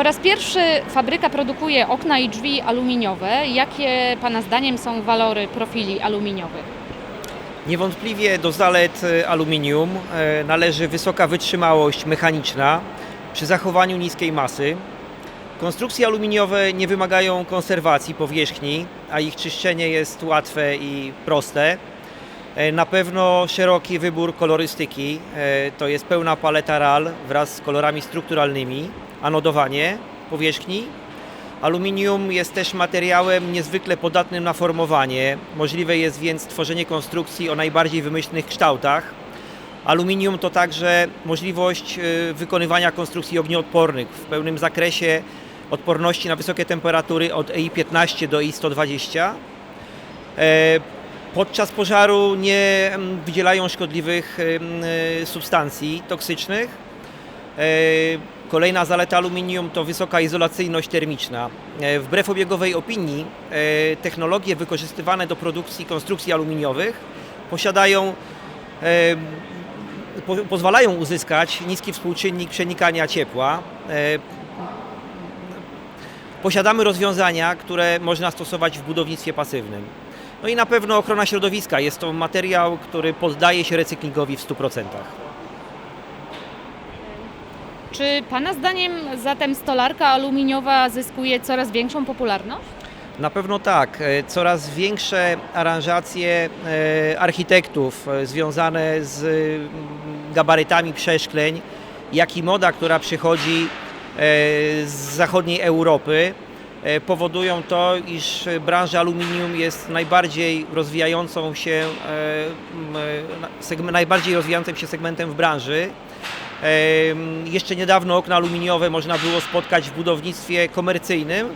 Po raz pierwszy fabryka produkuje okna i drzwi aluminiowe. Jakie Pana zdaniem są walory profili aluminiowych? Niewątpliwie do zalet e, aluminium e, należy wysoka wytrzymałość mechaniczna przy zachowaniu niskiej masy. Konstrukcje aluminiowe nie wymagają konserwacji powierzchni, a ich czyszczenie jest łatwe i proste. E, Na pewno szeroki wybór kolorystyki, e, to jest pełna paleta RAL wraz z kolorami strukturalnymi, anodowanie powierzchni. Aluminium jest też materiałem niezwykle podatnym na formowanie. Możliwe jest więc tworzenie konstrukcji o najbardziej wymyślnych kształtach. Aluminium to także możliwość y, wykonywania konstrukcji ognioodpornych w pełnym zakresie odporności na wysokie temperatury od EI15 do EI120. E, Podczas pożaru nie mm, wydzielają szkodliwych ym, y, substancji toksycznych. Kolejna zaleta aluminium to wysoka izolacyjność termiczna. E, Wbrew obiegowej opinii, e, technologie wykorzystywane do produkcji konstrukcji aluminiowych posiadają, e, po, pozwalają uzyskać niski współczynnik przenikania ciepła. Posiadamy rozwiązania, które można stosować w budownictwie pasywnym. No i na pewno ochrona środowiska. Jest to materiał, który poddaje się recyklingowi w 100%. Czy Pana zdaniem zatem stolarka aluminiowa zyskuje coraz większą popularność? Na pewno tak. E, Coraz większe aranżacje e, architektów e, związane z gabarytami przeszkleń, jak i moda, która przychodzi z zachodniej Europy, powodują to, iż branża aluminium jest najbardziej rozwijającą się, najbardziej rozwijającym się segmentem w branży. Jeszcze niedawno okna aluminiowe można było spotkać w budownictwie komercyjnym.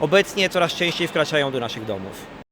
Obecnie coraz częściej wkraczają do naszych domów.